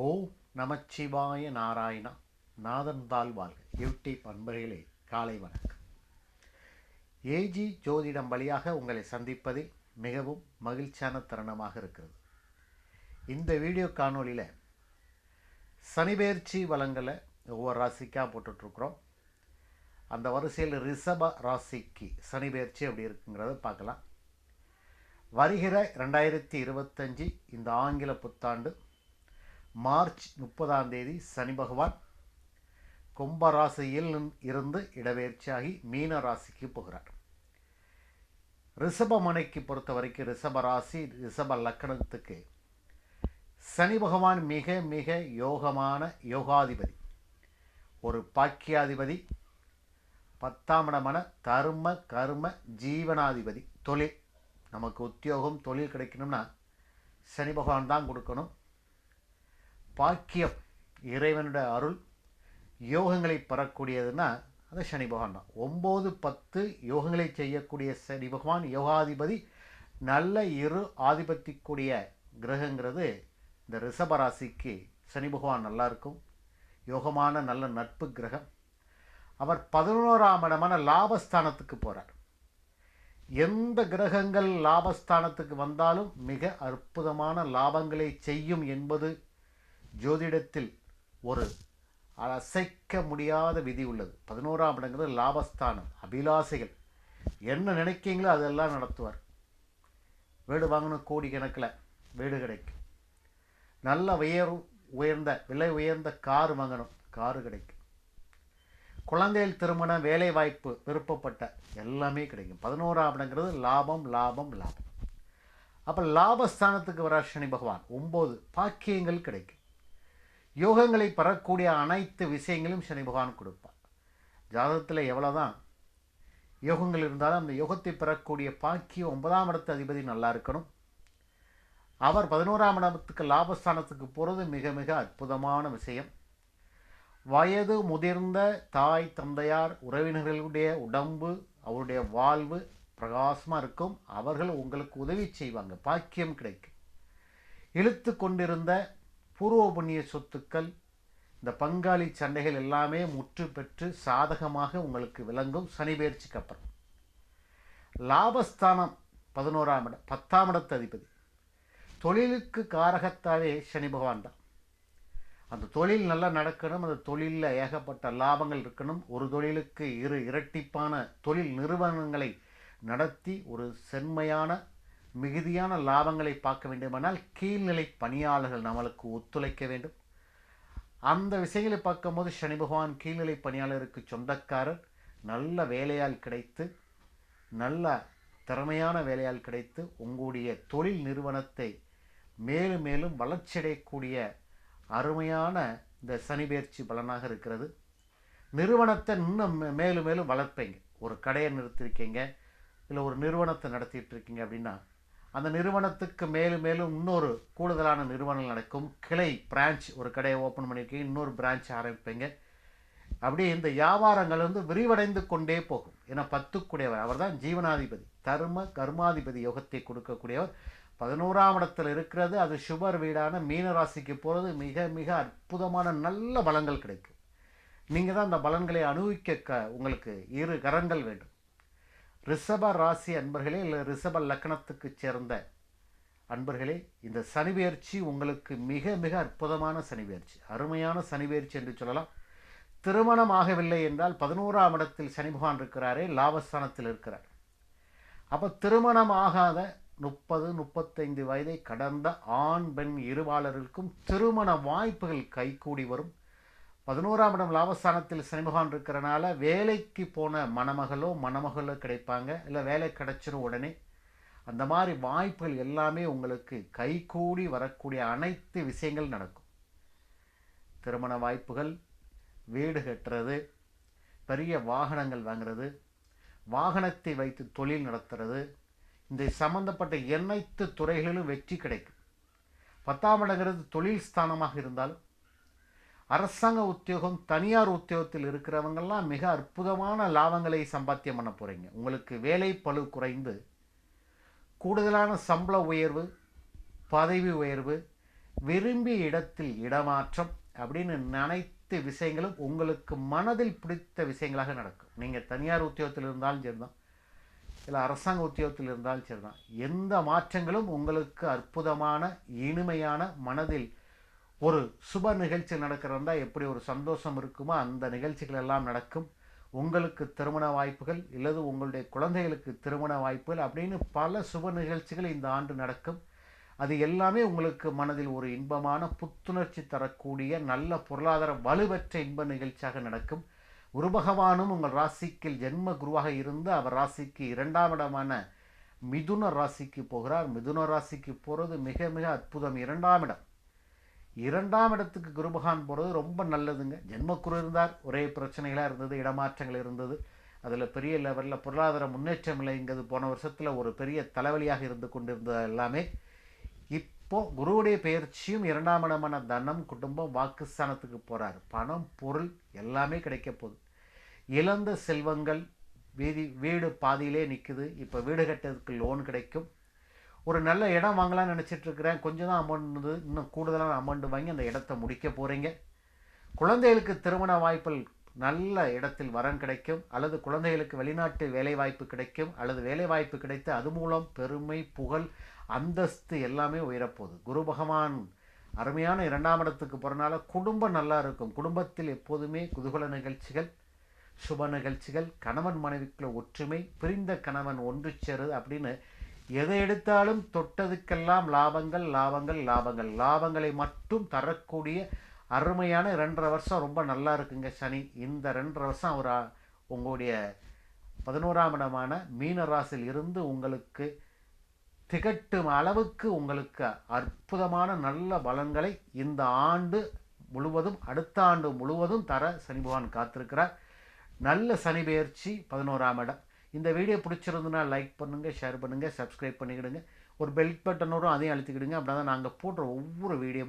ஓம் நமச்சிவாய நாராயணா. நாதன்தால் வாழ்க. யூடியூப் அன்பர்களே காலை வணக்கம். ஏஜி ஜோதிடம் வழியாக உங்களை சந்திப்பதில் மிகவும் மகிழ்ச்சியான தருணமாக இருக்கிறது. இந்த வீடியோ காணொலியில் சனிபெயர்ச்சி வளங்களை ஒவ்வொரு ராசிக்காக போட்டுட்ருக்குறோம். அந்த வரிசையில் ரிஷப ராசிக்கு சனிபெயர்ச்சி எப்படி இருக்குங்கிறத பார்க்கலாம். வருகிற ரெண்டாயிரத்தி இருபத்தஞ்சி இந்த ஆங்கில புத்தாண்டு மார்ச் முப்பதாம் தேதி சனி பகவான் கும்பராசியில் இருந்து இடப்பெயர்ச்சியாகி மீன ராசிக்கு போகிறார். ரிஷபமனைக்கு பொறுத்த வரைக்கும் ரிஷப ராசி ரிஷப லக்கணத்துக்கு சனி பகவான் மிக மிக யோகமான யோகாதிபதி. ஒரு பாக்கியாதிபதி பத்தாம் இடமான தர்ம கர்ம ஜீவனாதிபதி தொழில். நமக்கு உத்தியோகம் தொழில் கிடைக்கணும்னா சனி பகவான் தான் கொடுக்கணும். பாக்கியம் இறைவனுடைய அருள் யோகங்களை பெறக்கூடியதுன்னா அது சனி பகவான் தான். ஒம்பது பத்து யோகங்களை செய்யக்கூடிய சனி பகவான் யோகாதிபதி நல்ல இரு ஆதிபத்திக்கூடிய கிரகங்கிறது இந்த ரிஷபராசிக்கு சனி பகவான் நல்லா இருக்கும். யோகமான நல்ல நட்பு கிரகம். அவர் பதினோராம் இடமான லாபஸ்தானத்துக்கு போகிறார் எந்த கிரகங்கள் லாபஸ்தானத்துக்கு வந்தாலும் மிக அற்புதமான லாபங்களை செய்யும் என்பது ஜோதிடத்தில் ஒரு அசைக்க முடியாத விதி உள்ளது. பதினோராம் இடங்கிறது லாபஸ்தானம் அபிலாசைகள். என்ன நினைக்கிங்களோ அதெல்லாம் நடத்துவார். வீடு வாங்கணும் கோடி கணக்கில் வீடு கிடைக்கும் நல்ல உயர் உயர்ந்த விலை உயர்ந்த கார் வாங்கணும் காரு கிடைக்கும் குழந்தைகள் திருமணம் வேலை வாய்ப்பு விருப்பப்பட்ட எல்லாமே கிடைக்கும். பதினோராம் இடங்கிறது லாபம் லாபம் லாபம். அப்போ லாபஸ்தானத்துக்கு வர சனி பகவான். ஒம்பது பாக்கியங்கள் கிடைக்கும் யோகங்களை பெறக்கூடிய அனைத்து விஷயங்களும் சனி பகவான் கொடுப்பார். ஜாதகத்தில் எவ்வளோதான் யோகங்கள் இருந்தாலும் அந்த யோகத்தை பெறக்கூடிய பாக்கியம் ஒன்பதாம் இடத்து அதிபதி நல்லா இருக்கணும். அவர் பதினோராம் இடத்துக்கு லாபஸ்தானத்துக்கு போகிறது மிக மிக அற்புதமான விஷயம். வயது முதிர்ந்த தாய் தந்தையார் உறவினர்களுடைய உடம்பு அவருடைய வாழ்வு பிரகாசமாக இருக்கும். அவர்கள் உங்களுக்கு உதவி செய்வாங்க. பாக்கியம் கிடைக்கும். இழுத்து கொண்டிருந்த பூர்வ புண்ணிய சொத்துக்கள் இந்த பங்காளி சண்டைகள் எல்லாமே முற்று பெற்று சாதகமாக உங்களுக்கு விளங்கும் சனி பயிற்சிக்கு அப்புறம். லாபஸ்தானம் பதினோராம் இடம் பத்தாம் இடத்து அதிபதி. தொழிலுக்கு காரகத்தாவே சனி பகவான் தான். அந்த தொழில் நல்லா நடக்கணும் அந்த தொழிலில் ஏகப்பட்ட லாபங்கள் இருக்கணும். ஒரு தொழிலுக்கு இரு இரட்டிப்பான தொழில் நிறுவனங்களை நடத்தி ஒரு செம்மையான மிகுதியான லாபங்களை பார்க்க வேண்டுமானால் கீழ்நிலை பணியாளர்கள் நம்மளுக்கு ஒத்துழைக்க வேண்டும். அந்த விஷயங்களை பார்க்கும்போது சனி பகவான் கீழ்நிலை பணியாளருக்கு சொந்தக்காரர் நல்ல வேலையால் கிடைத்து நல்ல திறமையான வேலையால் கிடைத்து உங்களுடைய தொழில் நிறுவனத்தை மேலும் மேலும் வளர்ச்சியடையக்கூடிய அருமையான இந்த சனிபெயர்ச்சி பலனாக இருக்கிறது. நிறுவனத்தை இன்னும் மேலும் மேலும் வளர்ப்பீங்க. ஒரு கடையை நிறுத்திருக்கீங்க இல்லை ஒரு நிறுவனத்தை நடத்திட்டு இருக்கீங்க அப்படின்னா அந்த நிறுவனத்துக்கு மேலும் மேலும் இன்னொரு கூடுதலான நிறுவனங்கள் நடக்கும். கிளை பிரான்ச் ஒரு கடையை ஓப்பன் பண்ணியிருக்கீங்க. இன்னொரு பிரான்ச் ஆரம்பிப்பீங்க. அப்படியே இந்த வியாபாரங்கள் வந்து விரிவடைந்து கொண்டே போகும். ஏன்னா பத்துக்குடையவர். அவர் தான் ஜீவனாதிபதி. தர்ம கர்மாதிபதி யோகத்தை கொடுக்கக்கூடியவர். பதினோராம் இடத்தில் இருக்கிறது. அது சுபர் வீடான மீனராசிக்கு போகிறது மிக மிக அற்புதமான நல்ல பலங்கள் கிடைக்கும். நீங்கள் தான் அந்த பலன்களை அனுபவிக்க க உங்களுக்கு இரு கரங்கள் வேண்டும். ரிஷப ராசி அன்பர்களே இல்லை ரிஷப லக்கணத்துக்கு சேர்ந்த அன்பர்களே இந்த சனிபெயர்ச்சி உங்களுக்கு மிக மிக அற்புதமான சனிபெயர்ச்சி அருமையான சனிபெயர்ச்சி என்று சொல்லலாம். திருமணம் ஆகவில்லை என்றால் பதினோராம் இடத்தில் சனி பகவான் இருக்கிறாரே லாபஸ்தானத்தில் இருக்கிறார். அப்போ திருமணம் ஆகாத முப்பது முப்பத்தைந்து வயதை கடந்த ஆண் பெண் இருவாளர்களுக்கும் திருமண வாய்ப்புகள் கைகூடி வரும். பதினோராம் இடம் லாபஸ்தானத்தில் சனிமகான் இருக்கிறனால வேலைக்கு போன மணமகளோ மணமகளோ கிடைப்பாங்க. இல்லை வேலை கிடைச்சிரும் உடனே. அந்த மாதிரி வாய்ப்புகள் எல்லாமே உங்களுக்கு கைகூடி வரக்கூடிய அனைத்து விஷயங்கள் நடக்கும். திருமண வாய்ப்புகள் வீடு கட்டுறது பெரிய வாகனங்கள் வாங்குறது வாகனத்தை வைத்து தொழில் நடத்துறது இந்த சம்பந்தப்பட்ட அனைத்து துறைகளிலும் வெற்றி கிடைக்கும். பத்தாம் இடங்கிறது தொழில் ஸ்தானமாக இருந்தாலும் அரசாங்க உத்தியோகம் தனியார் உத்தியோகத்தில் இருக்கிறவங்கெல்லாம் மிக அற்புதமான லாபங்களை சம்பாத்தியம் பண்ண போகிறீங்க உங்களுக்கு வேலை பளு குறைந்து கூடுதலான சம்பள உயர்வு பதவி உயர்வு விரும்பிய இடத்தில் இடமாற்றம் அப்படின்னு அனைத்து விஷயங்களும் உங்களுக்கு மனதில் பிடித்த விஷயங்களாக நடக்கும். நீங்கள் தனியார் உத்தியோகத்தில் இருந்தாலும் சரிதான். இல்லை அரசாங்க உத்தியோகத்தில் இருந்தாலும் சரிதான். எந்த மாற்றங்களும் உங்களுக்கு அற்புதமான இனிமையான மனதில் ஒரு சுப நிகழ்ச்சி நடக்கிறதா எப்படி ஒரு சந்தோஷம் இருக்குமோ அந்த நிகழ்ச்சிகள் எல்லாம் நடக்கும். உங்களுக்கு திருமண வாய்ப்புகள் இல்லது உங்களுடைய குழந்தைகளுக்கு திருமண வாய்ப்புகள் அப்படின்னு பல சுப நிகழ்ச்சிகள் இந்த ஆண்டு நடக்கும். அது எல்லாமே உங்களுக்கு மனதில் ஒரு இன்பமான புத்துணர்ச்சி தரக்கூடிய நல்ல பொருளாதார வலுவற்ற இன்ப நிகழ்ச்சியாக நடக்கும். குரு பகவானும் உங்கள் ராசிக்கு ஜென்ம குருவாக இருந்து அவர் ராசிக்கு இரண்டாம் இடமான மிதுன ராசிக்கு போகிறார். மிதுன ராசிக்கு போகிறது மிக மிக அற்புதம். இரண்டாம் இடம். இரண்டாம் இடத்துக்கு குருபகான் போகிறது ரொம்ப நல்லதுங்க. ஜென்மக்குரு இருந்தார் ஒரே பிரச்சனைகளாக இருந்தது இடமாற்றங்கள் இருந்தது. அதில் பெரிய லெவலில் பொருளாதார முன்னேற்றம் இல்லைங்கிறது போன வருஷத்தில் ஒரு பெரிய தலைவலியாக இருந்து கொண்டிருந்தது எல்லாமே. இப்போது குருவுடைய பயிற்சியும் இரண்டாம் இடமான தனம் குடும்பம் வாக்குஸ்தானத்துக்கு போகிறார் பணம் பொருள் எல்லாமே கிடைக்க போகுது. இழந்த செல்வங்கள் வீதி வீடு பாதியிலே நிற்குது இப்போ வீடு கட்டுறதுக்கு லோன் கிடைக்கும். ஒரு நல்ல இடம் வாங்கலாம்னு நினச்சிட்ருக்கிறேன். கொஞ்சம் தான் அமௌண்ட் இன்னும் கூடுதலான அமௌண்ட் வாங்கி அந்த இடத்த முடிக்க போகிறீங்க குழந்தைகளுக்கு திருமண வாய்ப்புகள் நல்ல இடத்தில் வரன் கிடைக்கும். அல்லது குழந்தைகளுக்கு வெளிநாட்டு வேலைவாய்ப்பு கிடைக்கும். அல்லது வேலைவாய்ப்பு கிடைத்து அது மூலம் பெருமை புகழ் அந்தஸ்து எல்லாமே உயரப்போகுது. குரு பகவான் அருமையான இரண்டாம் இடத்துக்கு போகிறனால குடும்பம் நல்லா இருக்கும். குடும்பத்தில் எப்போதுமே குதூகல நிகழ்ச்சிகள் சுப நிகழ்ச்சிகள் கணவன் மனைவிக்குள்ள ஒற்றுமை பிரிந்த கணவன் ஒன்று சேருது அப்படின்னு எதை எடுத்தாலும் தொட்டதுக்கெல்லாம் லாபங்கள் லாபங்கள் லாபங்கள். லாபங்களை மட்டும் தரக்கூடிய அருமையான ரெண்டரை வருஷம் ரொம்ப நல்லா இருக்குங்க சனி. இந்த ரெண்டரை வருஷம் அவர் உங்களுடைய பதினோராம் இடமான மீனராசில் இருந்து உங்களுக்கு திகட்டும் அளவுக்கு உங்களுக்கு அற்புதமான நல்ல பலன்களை இந்த ஆண்டு முழுவதும் அடுத்த ஆண்டு முழுவதும் தர சனி பகவான் காத்திருக்கிறார். நல்ல சனி பெயர்ச்சி பதினோராம் இடம். இந்த வீடியோ பிடிச்சிருந்துன்னா லைக் பண்ணுங்கள் ஷேர் பண்ணுங்கள் சப்ஸ்கிரைப் பண்ணிக்கிடுங்க. ஒரு பெல் பட்டனோடும் அதையும் அழுத்திக்கிடுங்க. அப்படின்னா நாங்கள் போடுற ஒவ்வொரு வீடியோ